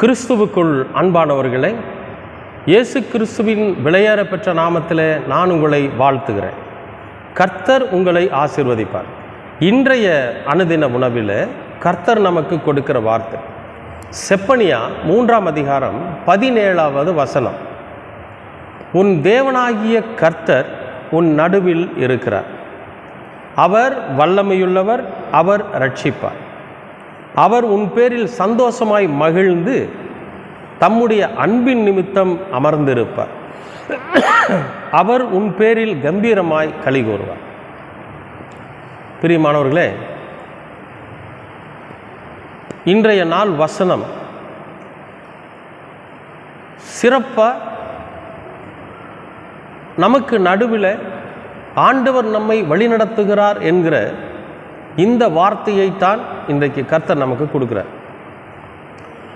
கிறிஸ்துவுக்குள் அன்பானவர்களே இயேசு கிறிஸ்துவின் விளையாற பெற்ற நாமத்தில் நான் உங்களை வாழ்த்துகிறேன். கர்த்தர் உங்களை ஆசிர்வதிப்பார். இன்றைய அனுதின உணவில் கர்த்தர் நமக்கு கொடுக்கிற வார்த்தை செப்பனியா மூன்றாம் அதிகாரம் பதினேழாவது வசனம். உன் தேவனாகிய கர்த்தர் உன் நடுவில் இருக்கிறார். அவர் வல்லமையுள்ளவர் அவர் ரட்சிப்பார் அவர் உன் பேரில் சந்தோஷமாய் மகிழ்ந்து தம்முடைய அன்பின் நிமித்தம் அமர்ந்திருப்பார். அவர் உன் பேரில் கம்பீரமாய் களி கூறுவார். பிரியமானவர்களே இன்றைய நாள் வசனம் சிறப்பாக நமக்கு நடுவில் ஆண்டவர் நம்மை வழிநடத்துகிறார் என்கிற இந்த வார்த்தையைத்தான் இன்றைக்கு கர்த்தர் நமக்கு கொடுக்குறார்.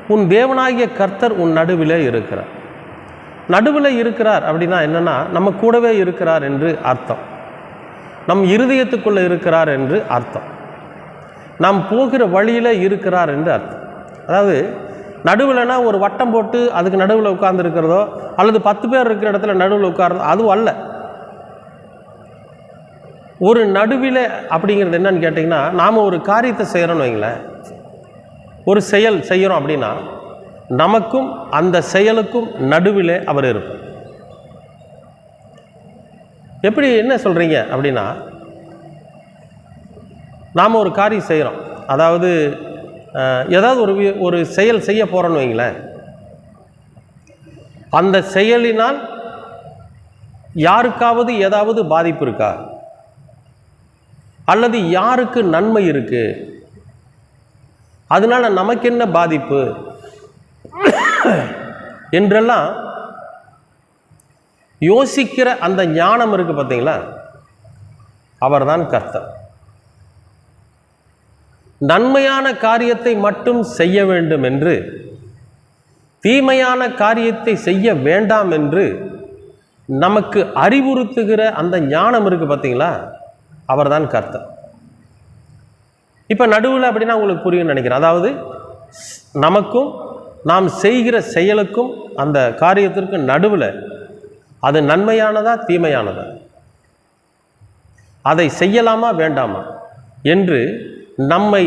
உன் தேவனாகிய கர்த்தர் உன் நடுவில் இருக்கிறார். நடுவில் இருக்கிறார் அப்படின்னா என்னென்னா நம்ம கூடவே இருக்கிறார் என்று அர்த்தம். நம் இருதயத்துக்குள்ளே இருக்கிறார் என்று அர்த்தம். நாம் போகிற வழியில் இருக்கிறார் என்று அர்த்தம். அதாவது நடுவில்னா ஒரு வட்டம் போட்டு அதுக்கு நடுவில் உட்கார்ந்துருக்கிறதோ அல்லது பத்து பேர் இருக்கிற இடத்துல நடுவில் உட்கார்ந்தோ அதுவும் அல்ல. ஒரு நடுவில் அப்படிங்கிறது என்னன்னு கேட்டிங்கன்னா நாம் ஒரு காரியத்தை செய்கிறோன்னு வைங்களேன். ஒரு செயல் செய்கிறோம் அப்படின்னா நமக்கும் அந்த செயலுக்கும் நடுவில் அவர் இருப்பார். எப்படி என்ன சொல்கிறீங்க அப்படின்னா நாம் ஒரு காரியம் செய்கிறோம் அதாவது ஏதாவது ஒரு வி- ஒரு செயல் செய்ய போகிறோன்னு வைங்களேன். அந்த செயலினால் யாருக்காவது ஏதாவது பாதிப்பு இருக்கா? அல்லது யாருக்கு நன்மை இருக்கு? அதனால நமக்கு என்ன பாதிப்பு? என்றெல்லாம் யோசிக்கிற அந்த ஞானம் இருக்கு பார்த்தீங்களா? அவர்தான் கர்த்தர். நன்மையான காரியத்தை மட்டும் செய்ய வேண்டும் என்று தீமையான காரியத்தை செய்ய வேண்டாம் என்று நமக்கு அறிவுறுத்துகிற அந்த ஞானம் இருக்கு பார்த்தீங்களா? அவர்தான் கர்த்தர். இப்போ நடுவில் அப்படின்னா உங்களுக்கு புரியும்னு நினைக்கிறேன். அதாவது நமக்கும் நாம் செய்கிற செயலுக்கும் அந்த காரியத்திற்கு நடுவில் அது நன்மையானதா தீமையானதா? அதை செய்யலாமா வேண்டாமா? என்று நம்மை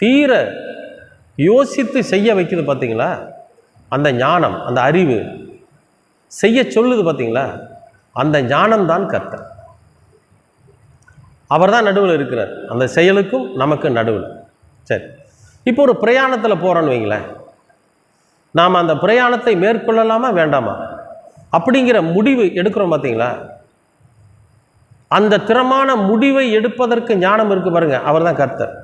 தீர யோசித்து செய்ய வைக்கிறது பார்த்தீங்களா அந்த ஞானம் அந்த அறிவு. செய்ய சொல்லுது பார்த்தீங்களா அந்த ஞானம்தான் கர்த்தன் அவர் தான் நடுவில் இருக்கிறார். அந்த செயலுக்கும் நமக்கு நடுவில். சரி. இப்போ ஒரு பிரயாணத்தில் போகிறோன்னு வைங்களேன். நாம் அந்த பிரயாணத்தை மேற்கொள்ளலாமா வேண்டாமா? அப்படிங்கிற முடிவு எடுக்கிறோம் பார்த்தீங்களா அந்த திறமான முடிவை எடுப்பதற்கு ஞானம் இருக்கு பாருங்க. அவர் தான் கர்த்தர்.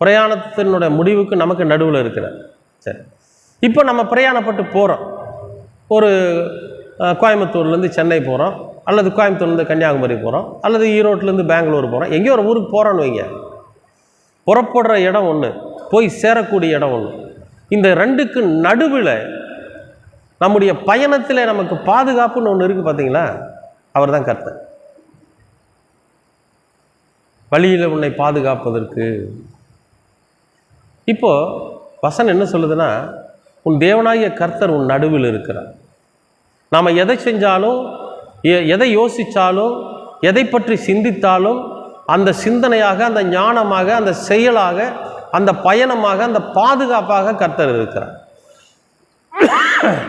பிரயாணத்தினுடைய முடிவுக்கு நமக்கு நடுவில் இருக்கிறார். சரி. இப்போ நம்ம பிரயாணப்பட்டு போகிறோம் ஒரு கோயம்புத்தூர்லேருந்து சென்னை போகிறோம் அல்லது கோயம்புத்தூர்லேருந்து கன்னியாகுமரி போகிறோம் அல்லது ஈரோட்லேருந்து பெங்களூர் போகிறோம் எங்கேயோ ஒரு ஊருக்கு போகிறோன்னு வைங்க. புறப்படுற இடம் ஒன்று போய் சேரக்கூடிய இடம் ஒன்று இந்த ரெண்டுக்கு நடுவில் நம்முடைய பயணத்தில் நமக்கு பாதுகாப்புன்னு ஒன்று இருக்குது பார்த்தீங்களா அவர் தான் கர்த்தர். வழியில் உன்னை பாதுகாப்பதற்கு. இப்போது வசன் என்ன சொல்லுதுன்னா உன் தேவனாகிய கர்த்தர் உன் நடுவில் இருக்கிறார். நாம் எதை செஞ்சாலும் எதை யோசித்தாலும் எதை பற்றி சிந்தித்தாலும் அந்த சிந்தனையாக அந்த ஞானமாக அந்த செயலாக அந்த பயணமாக அந்த பாதுகாப்பாக கர்த்தர் இருக்கிறார்.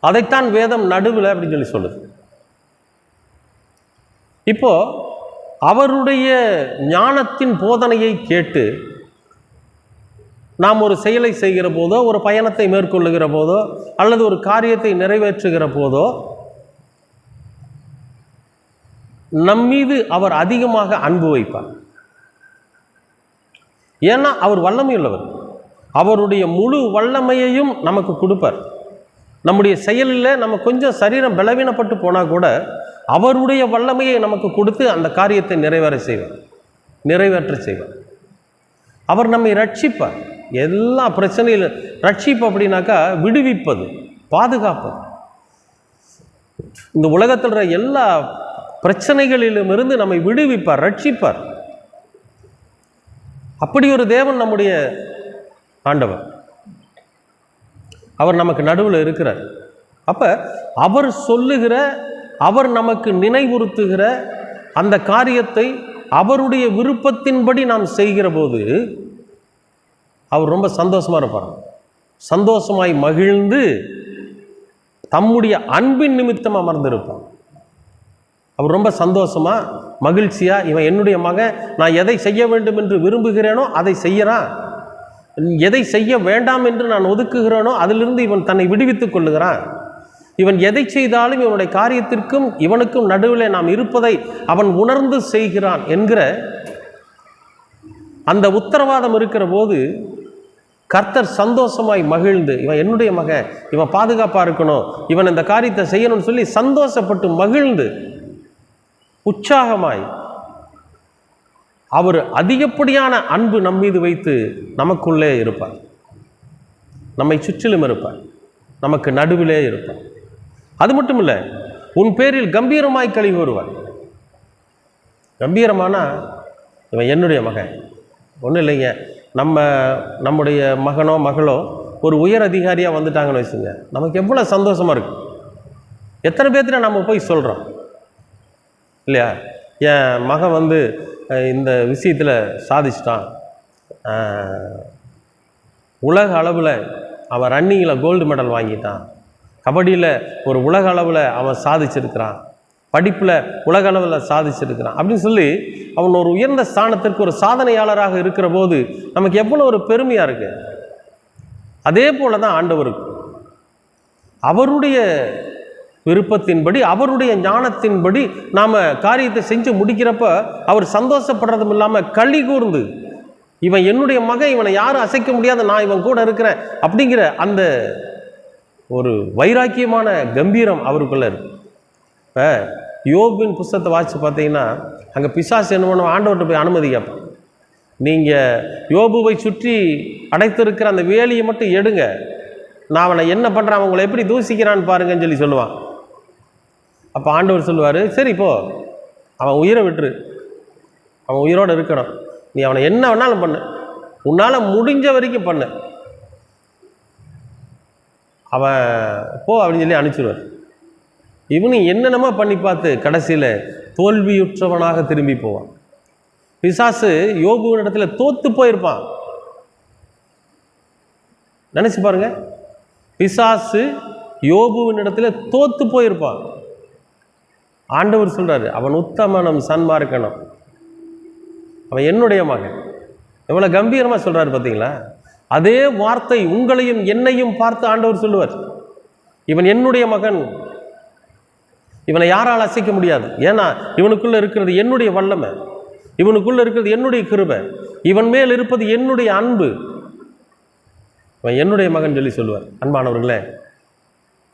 அதைத்தான் வேதம் நடுவில் அப்படின்னு சொல்லி சொல்லுது. இப்போ அவருடைய ஞானத்தின் போதனையை கேட்டு நாம் ஒரு செயலை செய்கிற போதோ ஒரு பயணத்தை மேற்கொள்ளுகிற போதோ அல்லது ஒரு காரியத்தை நிறைவேற்றுகிற போதோ நம் மீது அவர் அதிகமாக அன்பு வைப்பார். ஏன்னா அவர் வல்லமையுள்ளவர். அவருடைய முழு வல்லமையையும் நமக்கு கொடுப்பார். நம்முடைய செயலில் நம்ம கொஞ்சம் சரீரம் பலவீனப்பட்டு போனால் கூட அவருடைய வல்லமையை நமக்கு கொடுத்து அந்த காரியத்தை நிறைவேற செய்வார். நிறைவேற்ற செய்வார். அவர் நம்மை ரட்சிப்பார். எல்லா பிரச்சனையிலும் ரட்சிப்பு அப்படின்னாக்கா விடுவிப்பது பாதுகாப்பது. இந்த உலகத்தில் இருக்கிற எல்லா பிரச்சனைகளிலுமிருந்து நம்மை விடுவிப்பார் ரட்சிப்பார். அப்படி ஒரு தேவன் நம்முடைய ஆண்டவர். அவர் நமக்கு நடுவில் இருக்கிறார். அப்போ அவர் சொல்லுகிற அவர் நமக்கு நினைவுறுத்துகிற அந்த காரியத்தை அவருடைய விருப்பத்தின்படி நாம் செய்கிற போது அவர் ரொம்ப சந்தோஷமாக இருப்பார். சந்தோஷமாய் மகிழ்ந்து தம்முடைய அன்பின் நிமித்தம் அமர்ந்திருப்பார். அவர் ரொம்ப சந்தோஷமா மகிழ்ச்சியாக இவன் என்னுடைய மகன் நான் எதை செய்ய வேண்டும் என்று விரும்புகிறேனோ அதை செய்யறான் எதை செய்ய வேண்டாம் என்று நான் ஒதுக்குகிறேனோ அதிலிருந்து இவன் தன்னை விடுவித்துக் கொள்ளுகிறான். இவன் எதை செய்தாலும் இவனுடைய காரியத்திற்கும் இவனுக்கும் நடுவில் நாம் இருப்பதை அவன் உணர்ந்து செய்கிறான் என்கிற அந்த உத்தரவாதம் இருக்கிற போது கர்த்தர் சந்தோஷமாய் மகிழ்ந்து இவன் என்னுடைய மகன் இவன் பாதுகாப்பாக இருக்கணும் இவன் இந்த காரியத்தை செய்யணும்னு சொல்லி சந்தோஷப்பட்டு மகிழ்ந்து உற்சாகமாய். அவர் அதிகப்படியான அன்பு நம் மீது வைத்து நமக்குள்ளே இருப்பார். நம்மை சுற்றிலும் இருப்பார். நமக்கு நடுவிலே இருப்பார். அது மட்டும் இல்லை உன் பேரில் கம்பீரமாய் கழிவு வருவார். கம்பீரமானா இவன் என்னுடைய மகன். ஒன்றும் இல்லைங்க. நம்ம நம்முடைய மகனோ மகளோ ஒரு உயர் அதிகாரியாக வந்துட்டாங்கன்னு வச்சுங்க நமக்கு எவ்வளோ சந்தோஷமாக இருக்கு. எத்தனை பேர்த்துல நம்ம போய் சொல்கிறோம் இல்லையா? என் மகன் வந்து இந்த விஷயத்தில் சாதிச்சிட்டான். உலக அளவில் அவன் ரன்னிங்கில் கோல்டு மெடல் வாங்கிட்டான். கபடியில் ஒரு உலக அளவில் அவன் சாதிச்சிருக்கிறான். படிப்பில் உலக அளவில் சாதிச்சிருக்கிறான். அப்படின்னு சொல்லி அவன் ஒரு உயர்ந்த ஸ்தானத்திற்கு ஒரு சாதனையாளராக இருக்கிற போது நமக்கு எவ்வளோ ஒரு பெருமையாக இருக்குது அதே போல தான் ஆண்டவருக்கு அவருடைய விருப்பத்தின்படி அவருடைய ஞானத்தின்படி நாம் காரியத்தை செஞ்சு முடிக்கிறப்ப அவர் சந்தோஷப்படுறதும் இல்லாமல் களி கூர்ந்து இவன் என்னுடைய மகன் இவனை யாரும் அசைக்க முடியாத நான் இவன் கூட இருக்கிறேன் அப்படிங்கிற அந்த ஒரு வைராக்கியமான கம்பீரம் அவருக்குள்ள இருக்குது இப்போ யோபின் புஸ்தத்தை வாசித்து பார்த்தீங்கன்னா அங்கே பிசாசு என்ன பண்ணுவான்? ஆண்டவர்கிட்ட போய் அனுமதி கேட்பான். நீங்கள் யோபுவை சுற்றி அடைத்திருக்கிற அந்த வேலியை மட்டும் எடுங்க. நான் அவனை என்ன பண்ணுறான் அவங்களை எப்படி தூசிக்கிறான்னு பாருங்கன்னு சொல்லி சொல்லுவான். அப்போ ஆண்டவர் சொல்லுவார் சரி போ அவன் உயிரை விட்டுரு. அவன் உயிரோடு இருக்கணும். நீ அவனை என்ன வேணாலும் பண்ணு. உன்னால் முடிஞ்ச வரைக்கும் பண்ணு. அவன் போ அப்படின்னு சொல்லி அனுப்பிச்சிடுவார் இவனு என்னென்னமோ பண்ணி பார்த்து கடைசியில் தோல்வியுற்றவனாக திரும்பி போவான். பிசாசு யோபுவின் இடத்துல தோத்து போயிருப்பான். நினச்சி பாருங்க. பிசாசு யோபுவின் இடத்துல தோத்து போயிருப்பான். ஆண்டவர் சொல்கிறாரு அவன் உத்தமனம் சன்மார்க்கணும் அவன் என்னுடைய மகன். எவ்வளோ கம்பீரமாக சொல்கிறாரு பார்த்தீங்களா அதே வார்த்தை உங்களையும் என்னையும் பார்த்து ஆண்டவர் சொல்லுவார். இவன் என்னுடைய மகன். இவனை யாரால் அசைக்க முடியாது. ஏன்னா இவனுக்குள்ளே இருக்கிறது என்னுடைய வல்லமை. இவனுக்குள்ளே இருக்கிறது என்னுடைய கிருபை. இவன் மேல் இருப்பது என்னுடைய அன்பு. இவன் என்னுடைய மகன் சொல்லி சொல்லுவார். அன்பானவர்களே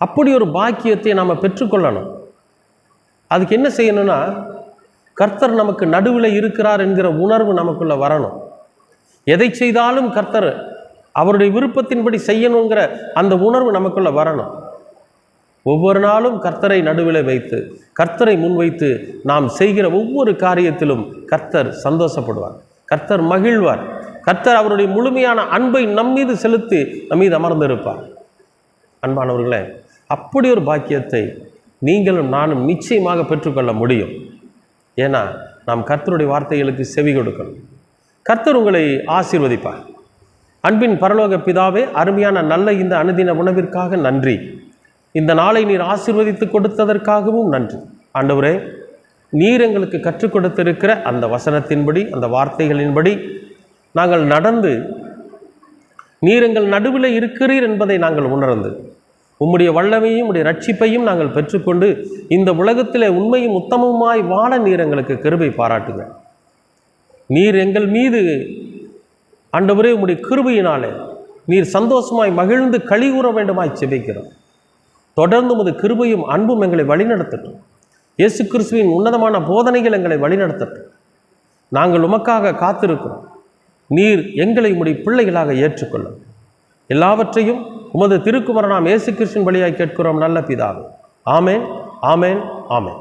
அப்படி ஒரு பாக்கியத்தை நாம் பெற்றுக்கொள்ளணும். அதுக்கு என்ன செய்யணும்னா கர்த்தர் நமக்கு நடுவில் இருக்கிறார் என்கிற உணர்வு நமக்குள்ளே வரணும். எதை செய்தாலும் கர்த்தர் அவருடைய விருப்பத்தின்படி செய்யணுங்கிற அந்த உணர்வு நமக்குள்ள வரணும். ஒவ்வொரு நாளும் கர்த்தரை நடுவில் வைத்து கர்த்தரை முன்வைத்து நாம் செய்கிற ஒவ்வொரு காரியத்திலும் கர்த்தர் சந்தோஷப்படுவார். கர்த்தர் மகிழ்வார். கர்த்தர் அவருடைய முழுமையான அன்பை நம்மீது செலுத்தி நம்மீது அமர்ந்திருப்பார். அன்பானவர்களே அப்படி ஒரு பாக்கியத்தை நீங்களும் நானும் நிச்சயமாக பெற்றுக்கொள்ள முடியும். ஏன்னா நாம் கர்த்தருடைய வார்த்தைகளுக்கு செவி கொடுக்கணும். கர்த்தர் உங்களை ஆசீர்வதிப்பார். அன்பின் பரலோக பிதாவே அருமையான நல்ல இந்த அனுதின உணவிற்காக நன்றி. இந்த நாளை நீர் ஆசீர்வதித்து கொடுத்ததற்காகவும் நன்றி. ஆண்டவரே நீர் எங்களுக்கு கற்றுக் கொடுத்திருக்கிற அந்த வசனத்தின்படி அந்த வார்த்தைகளின்படி நாங்கள் நடந்து நீர் எங்கள் நடுவில் இருக்கிறீர் என்பதை நாங்கள் உணர்ந்து உம்முடைய வல்லமையும் உடைய ரட்சிப்பையும் நாங்கள் பெற்றுக்கொண்டு இந்த உலகத்திலே உண்மையும் உத்தமமாய் வாழ நீர் எங்களுக்கு கிருபை பாராட்டுங்க நீர் எங்கள் மீது ஆண்டவரே உம்முடைய கிருபையினாலே நீர் சந்தோஷமாய் மகிழ்ந்து கழிவுற வேண்டுமாய் செபிக்கிறோம். தொடர்ந்து உமது கிருபையும் அன்பும் எங்களை வழிநடத்தட்டும். இயேசு கிறிஸ்துவின் உன்னதமான போதனைகள் எங்களை வழிநடத்தட்டும். நாங்கள் உமக்காக காத்திருக்கிறோம். நீர் எங்களை உம்முடைய பிள்ளைகளாக ஏற்றுக்கொள்ளும். எல்லாவற்றையும் உமது திருக்குமரனாம் இயேசு கிருஷ்ணன் வழியாய் கேட்கிறோம் நல்ல பிதாவே. ஆமேன் ஆமேன் ஆமேன்.